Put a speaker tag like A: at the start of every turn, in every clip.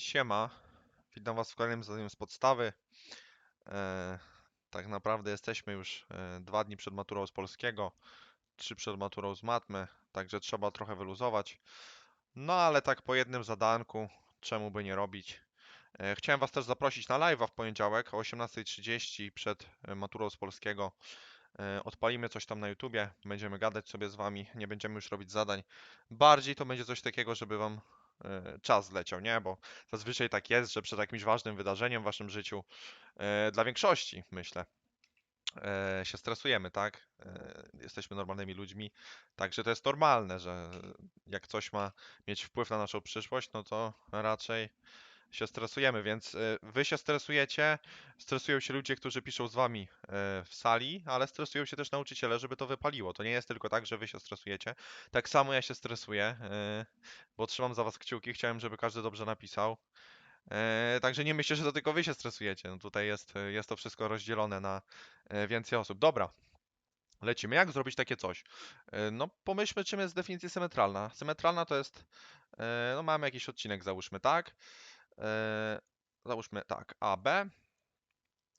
A: Siema, witam Was w kolejnym zadaniu z podstawy. E, tak naprawdę jesteśmy już e, dwa dni przed maturą z polskiego, trzy przed maturą z matmy, także trzeba trochę wyluzować. No ale tak po jednym zadanku, czemu by nie robić. E, chciałem Was też zaprosić na live'a w poniedziałek o 18.30 przed e, maturą z polskiego. E, Odpalimy coś tam na YouTubie, będziemy gadać sobie z Wami, nie będziemy już robić zadań. Bardziej to będzie coś takiego, żeby Wam czas zleciał, nie? Bo zazwyczaj tak jest, że przed jakimś ważnym wydarzeniem w Waszym życiu, e, dla większości myślę, e, się stresujemy, tak? E, Jesteśmy normalnymi ludźmi, także to jest normalne, że jak coś ma mieć wpływ na naszą przyszłość, no to raczej się stresujemy, więc e, wy się stresujecie, stresują się ludzie, którzy piszą z wami e, w sali, ale stresują się też nauczyciele, żeby to wypaliło. To nie jest tylko tak, że wy się stresujecie. Tak samo ja się stresuję, e, bo trzymam za was kciuki, chciałem, żeby każdy dobrze napisał. Także nie myślę, że to tylko wy się stresujecie. No tutaj jest, jest to wszystko rozdzielone na więcej osób. Dobra. Lecimy. Jak zrobić takie coś? No, pomyślmy, czym jest definicja symetralna. Symetralna to jest, no mamy jakiś odcinek, załóżmy tak. E, Załóżmy tak, AB.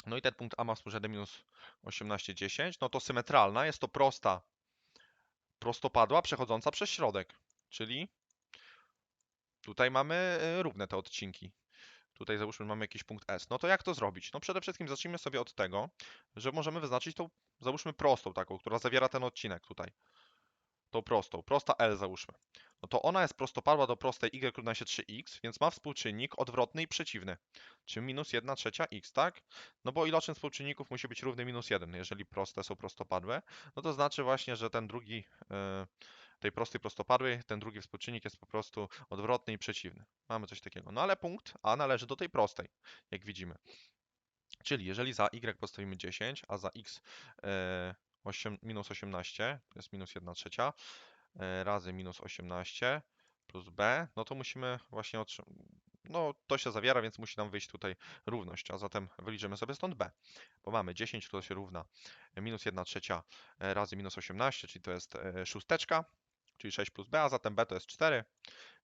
A: No i ten punkt A ma współrzędne minus 18, 10. No to symetralna, jest to prosta prostopadła przechodząca przez środek. Czyli tutaj mamy e, równe te odcinki. Tutaj załóżmy mamy jakiś punkt S. No to jak to zrobić? No przede wszystkim zacznijmy sobie od tego, że możemy wyznaczyć tą, załóżmy prostą taką, która zawiera ten odcinek tutaj. Tą prostą, prosta L załóżmy. No to ona jest prostopadła do prostej y równa się 3x, więc ma współczynnik odwrotny i przeciwny. Czyli minus 1 trzecia x, tak? No bo iloczyn współczynników musi być równy minus 1, jeżeli proste są prostopadłe. No to znaczy właśnie, że ten drugi, e, tej prostej prostopadłej, ten drugi współczynnik jest po prostu odwrotny i przeciwny. Mamy coś takiego. No ale punkt A należy do tej prostej, jak widzimy. Czyli jeżeli za y postawimy 10, a za x 8, minus 18, to jest minus 1 trzecia, e, razy minus 18 plus b, no to musimy właśnie otrzymać, no to się zawiera, więc musi nam wyjść tutaj równość, a zatem wyliczymy sobie stąd b, bo mamy 10, to się równa minus 1 trzecia e, razy minus 18, czyli to jest e, szósteczka, czyli 6 plus b, a zatem b to jest 4,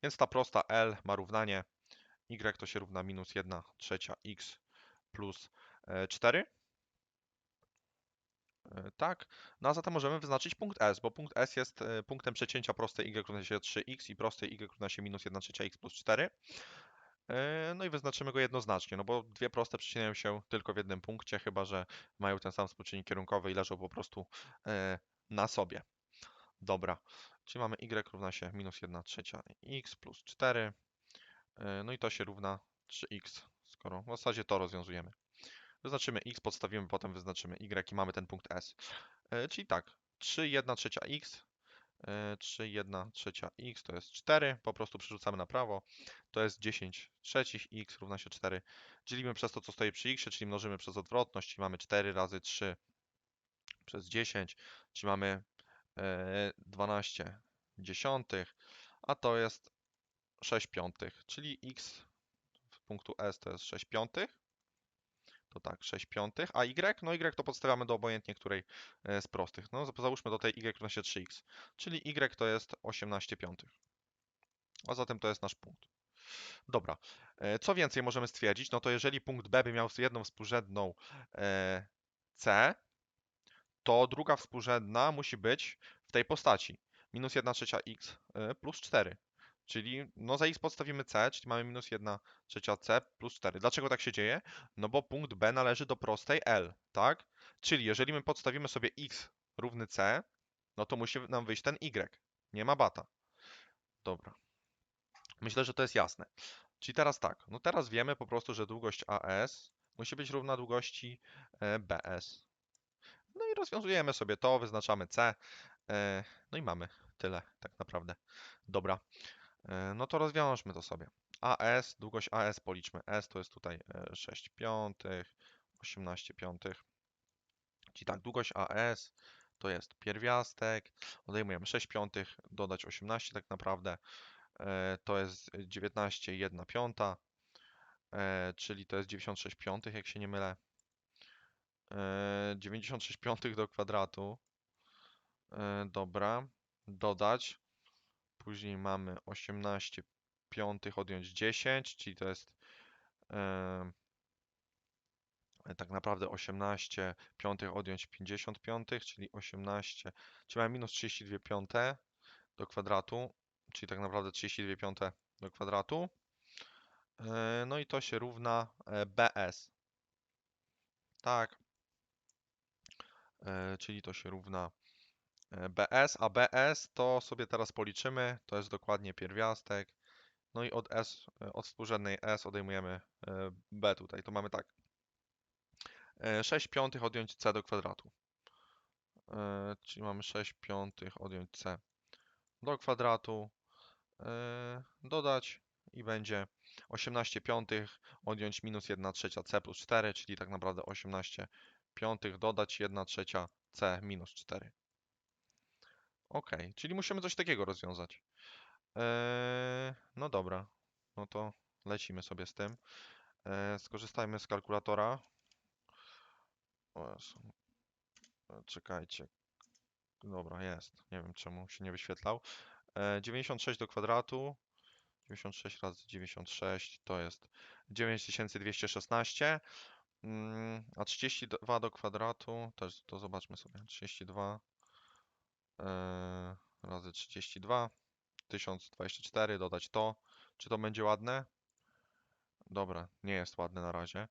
A: więc ta prosta L ma równanie y to się równa minus 1 trzecia x plus e, 4. E, Tak, no a zatem możemy wyznaczyć punkt S, bo punkt S jest e, punktem przecięcia prostej y równa się 3x i prostej y równa się minus 1 trzecia x plus 4. E, No i wyznaczymy go jednoznacznie, no bo dwie proste przecinają się tylko w jednym punkcie, chyba że mają ten sam współczynnik kierunkowy i leżą po prostu na sobie. Dobra, czyli mamy y równa się minus 1 trzecia x plus 4. E, No i to się równa 3x, skoro w zasadzie to rozwiązujemy. Wyznaczymy x, podstawimy, potem wyznaczymy y i mamy ten punkt S. E, Czyli tak, 3 1 trzecia x, e, 3 1 trzecia x to jest 4, po prostu przerzucamy na prawo, to jest 10 trzecich, x równa się 4. Dzielimy przez to, co stoi przy x, czyli mnożymy przez odwrotność, czyli mamy 4 razy 3 przez 10, czyli mamy e, 12 dziesiątych, a to jest 6 piątych, czyli x w punktu S to jest 6 piątych to tak, 6 piątych, a y, no y to podstawiamy do obojętnie której e, z prostych. No załóżmy do tej y równa się 3x, czyli y to jest 18 piątych. A zatem to jest nasz punkt. Dobra, e, co więcej możemy stwierdzić, no to jeżeli punkt B by miał jedną współrzędną e, C, to druga współrzędna musi być w tej postaci. Minus 1 trzecia x plus 4. Czyli no za x podstawimy c, czyli mamy minus 1 trzecia c plus 4. Dlaczego tak się dzieje? No bo punkt B należy do prostej L, tak? Czyli jeżeli my podstawimy sobie x równy c, no to musi nam wyjść ten y. Nie ma bata. Dobra. Myślę, że to jest jasne. Czyli teraz tak, no teraz wiemy po prostu, że długość AS musi być równa długości e, BS. No i rozwiązujemy sobie to, wyznaczamy C, e, no i mamy tyle tak naprawdę. Dobra. E, No to rozwiążmy to sobie. AS, długość AS policzmy. S to jest tutaj e, 6 piątych, 18 piątych. Czyli tak, długość AS to jest pierwiastek, odejmujemy 6 piątych, dodać 18 tak naprawdę. E, To jest 19 1 piąta, e, czyli to jest 96 piątych, jak się nie mylę. E, 96 piątych do kwadratu. E, Dobra, dodać Później mamy 18 piątych odjąć 10, czyli to jest tak naprawdę 18 piątych odjąć 50 piątych, czyli 18, czyli mamy minus 32 piąte do kwadratu, czyli tak naprawdę 32 piąte do kwadratu. E, No i to się równa e, BS. Tak. E, Czyli to się równa BS, a BS to sobie teraz policzymy, to jest dokładnie pierwiastek. No i od S, e, od współrzędnej S odejmujemy e, B tutaj. To mamy tak. E, 6 piątych odjąć C do kwadratu. E, Czyli mamy 6 piątych odjąć C do kwadratu. e, Dodać i będzie 18 piątych odjąć minus 1 trzecia C plus 4, czyli tak naprawdę 18 piątych dodać 1 trzecia C minus 4. Ok, czyli musimy coś takiego rozwiązać. Eee, no dobra, no to lecimy sobie z tym. Eee, skorzystajmy z kalkulatora. O. E, Czekajcie. Dobra, jest. Nie wiem czemu się nie wyświetlał. Eee, 96 do kwadratu. 96 razy 96 to jest 9216. Mm, a 32 do kwadratu, jest, to zobaczmy sobie. 32 e, razy 32, 1024, dodać to. Czy to będzie ładne? Dobra, nie jest ładne na razie.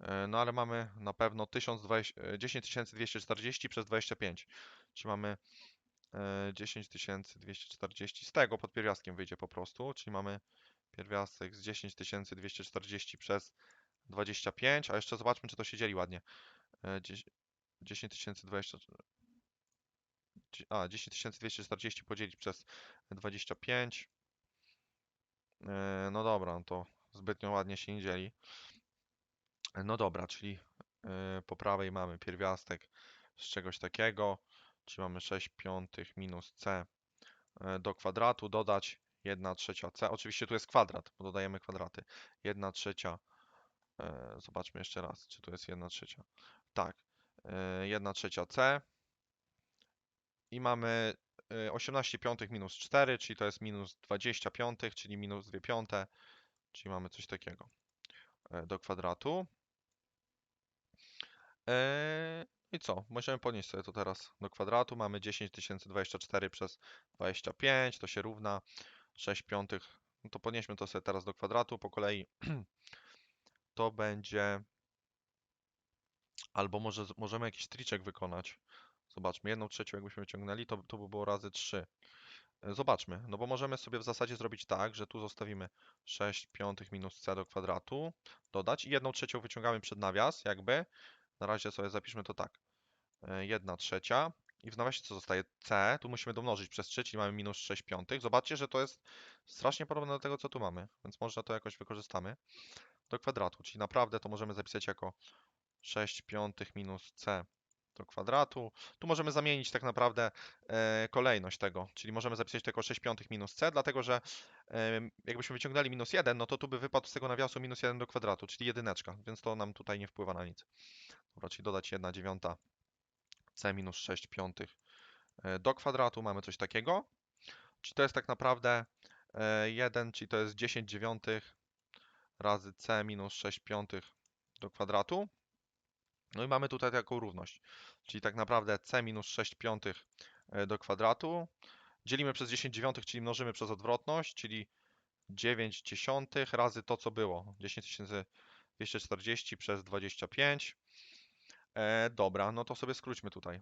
A: E, No ale mamy na pewno 1020, e, 10240 przez 25. Czyli mamy e, 10240 z tego pod pierwiastkiem wyjdzie po prostu, czyli mamy pierwiastek z 10240 przez 25, a jeszcze zobaczmy, czy to się dzieli ładnie. E, 10020, a 10240 podzielić przez 25. E, No dobra, no to zbytnio ładnie się nie dzieli. No dobra, czyli e, po prawej mamy pierwiastek z czegoś takiego, czyli mamy 6 piątych minus c e, do kwadratu, dodać 1 trzecia c. Oczywiście tu jest kwadrat, bo dodajemy kwadraty. 1 trzecia, zobaczmy jeszcze raz, czy tu jest 1 trzecia. Tak, e, 1 trzecia c i mamy e, 18 piątych minus 4, czyli to jest minus 20 piątych, czyli minus 2 piąte, czyli mamy coś takiego e, do kwadratu. Eee, I co? Możemy podnieść sobie to teraz do kwadratu. Mamy 10024 przez 25, to się równa 6 piątych. No to podnieśmy to sobie teraz do kwadratu po kolei. To będzie... Albo może możemy jakiś triczek wykonać. Zobaczmy, jedną trzecią jakbyśmy wyciągnęli, to, to by było razy 3. E, Zobaczmy, no bo możemy sobie w zasadzie zrobić tak, że tu zostawimy 6 piątych minus c do kwadratu, dodać i jedną trzecią wyciągamy przed nawias, jakby. Na razie sobie zapiszmy to tak. 1 trzecia i w nawiasie co zostaje? c, tu musimy domnożyć przez 3, czyli mamy minus 6 piątych. Zobaczcie, że to jest strasznie podobne do tego, co tu mamy, więc może to jakoś wykorzystamy do kwadratu, czyli naprawdę to możemy zapisać jako 6 piątych minus c do kwadratu. Tu możemy zamienić tak naprawdę e, kolejność tego, czyli możemy zapisać tylko 6 piątych minus c, dlatego że e, jakbyśmy wyciągnęli minus 1, no to tu by wypadł z tego nawiasu minus 1 do kwadratu, czyli jedyneczka, więc to nam tutaj nie wpływa na nic. Dobra, czyli dodać 1 dziewiąta c minus 6 piątych e, do kwadratu, mamy coś takiego. Czyli to jest tak naprawdę e, 1, czyli to jest 10 dziewiątych razy c minus 6 piątych do kwadratu. No i mamy tutaj taką równość, czyli tak naprawdę c minus 6 piątych e, do kwadratu. Dzielimy przez 10 dziewiątych, czyli mnożymy przez odwrotność, czyli 9 dziesiątych razy to, co było. 10240 przez 25. E, dobra, no to sobie skróćmy tutaj.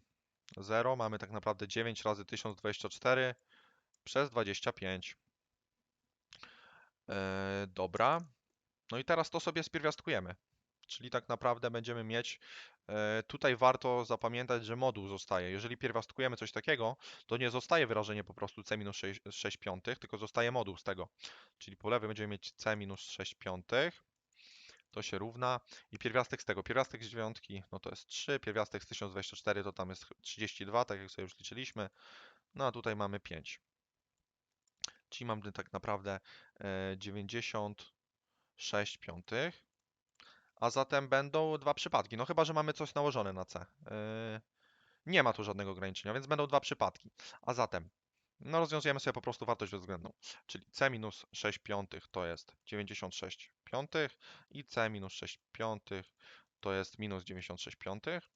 A: 0 mamy tak naprawdę 9 razy 1024 przez 25. E, dobra. No i teraz to sobie spierwiastkujemy. Czyli tak naprawdę będziemy mieć, e, tutaj warto zapamiętać, że moduł zostaje. Jeżeli pierwiastkujemy coś takiego, to nie zostaje wyrażenie po prostu c minus 6, 6 piątych, tylko zostaje moduł z tego. Czyli po lewej będziemy mieć c minus 6 piątych. To się równa. I pierwiastek z tego. Pierwiastek z dziewiątki, no to jest 3. Pierwiastek z 1024 to tam jest 32, tak jak sobie już liczyliśmy. No a tutaj mamy 5. Czyli mamy tak naprawdę e, 96 piątych. A zatem będą dwa przypadki. No chyba, że mamy coś nałożone na C. Yy, Nie ma tu żadnego ograniczenia, więc będą dwa przypadki. A zatem No rozwiązujemy sobie po prostu wartość bezwzględną, czyli c minus 6 piątych to jest 96 piątych i c minus 6 piątych to jest minus 96 piątych,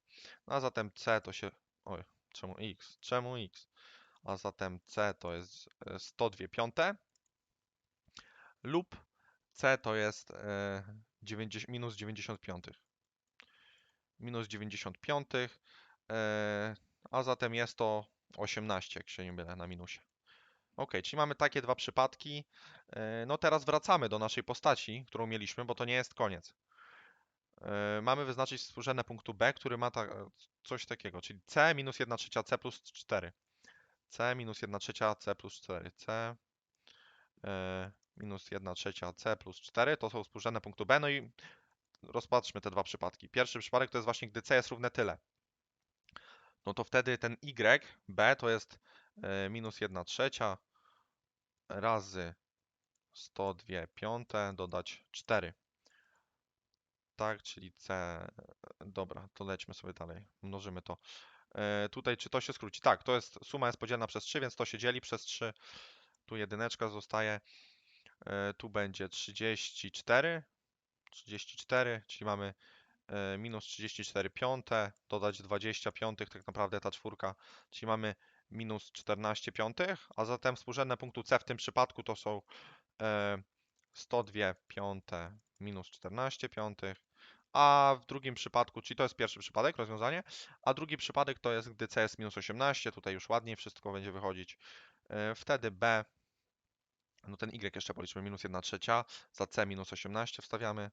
A: a zatem c to się, oj, czemu x, czemu x, a zatem c to jest e, 102 piąte lub c to jest e, 90, minus 95 minus 95, e, a zatem jest to 18, jak się nie mylę, na minusie. Ok, czyli mamy takie dwa przypadki. E, No teraz wracamy do naszej postaci, którą mieliśmy, bo to nie jest koniec. E, Mamy wyznaczyć współrzędne punktu B, który ma ta, coś takiego, czyli C minus 1 trzecia C plus 4. C minus 1 trzecia C plus 4. C minus 1 trzecia C plus 4 to są współrzędne punktu B. No i rozpatrzmy te dwa przypadki. Pierwszy przypadek to jest właśnie, gdy C jest równe tyle. No to wtedy ten Y, B to jest e, minus 1 trzecia razy 102 piąte dodać 4. Tak, czyli C. Dobra, to lećmy sobie dalej. Mnożymy to. E, tutaj czy to się skróci? Tak, to jest suma jest podzielna przez 3, więc to się dzieli przez 3. Tu jedyneczka zostaje. E, tu będzie 34. 34, czyli mamy e, minus 34 piąte, dodać 20 piątych, tak naprawdę ta czwórka, czyli mamy minus 14 piątych, a zatem współrzędne punktu C w tym przypadku to są e, 102 piąte minus 14 piątych, a w drugim przypadku, czyli to jest pierwszy przypadek, rozwiązanie, a drugi przypadek to jest, gdy C jest minus 18, tutaj już ładniej wszystko będzie wychodzić, e, wtedy B, no ten Y jeszcze policzmy, minus 1 trzecia, za C minus 18 wstawiamy,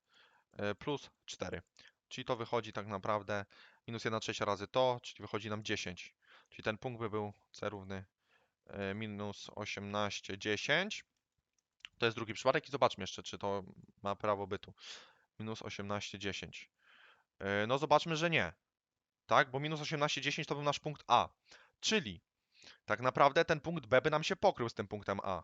A: e, plus 4, czyli to wychodzi tak naprawdę minus 1 trzecia razy to, czyli wychodzi nam 10, czyli ten punkt by był C równy e, minus 18, 10, to jest drugi przypadek i zobaczmy jeszcze, czy to ma prawo bytu. Minus 18, 10. Yy, No zobaczmy, że nie. Tak, bo minus 18, 10 to był nasz punkt A. Czyli tak naprawdę ten punkt B by nam się pokrył z tym punktem A.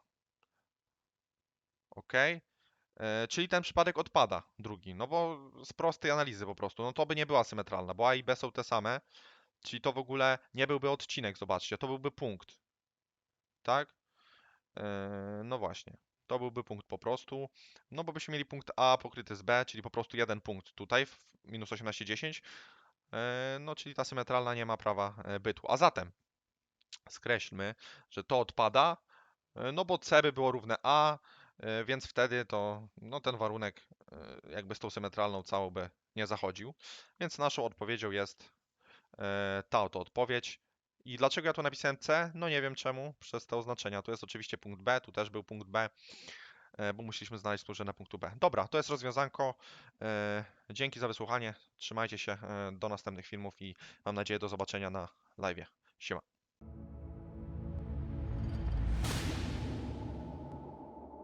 A: Ok? Yy, Czyli ten przypadek odpada, drugi. No bo z prostej analizy po prostu. No to by nie była symetralna, bo A i B są te same. Czyli to w ogóle nie byłby odcinek, zobaczcie. To byłby punkt. Tak? Yy, No właśnie. To byłby punkt po prostu. No bo byśmy mieli punkt A pokryty z B, czyli po prostu jeden punkt tutaj minus 18, 10. E, No czyli ta symetralna nie ma prawa e, bytu. A zatem skreślmy, że to odpada, e, no bo C by było równe A, e, więc wtedy to no ten warunek e, jakby z tą symetralną całą by nie zachodził. Więc naszą odpowiedzią jest e, ta oto odpowiedź. I dlaczego ja tu napisałem C? No nie wiem czemu, przez te oznaczenia. Tu jest oczywiście punkt B, tu też był punkt B, e, bo musieliśmy znaleźć współrzędne punktu B. Dobra, to jest rozwiązanko. E, Dzięki za wysłuchanie. Trzymajcie się e, do następnych filmów i mam nadzieję do zobaczenia na live. Siema.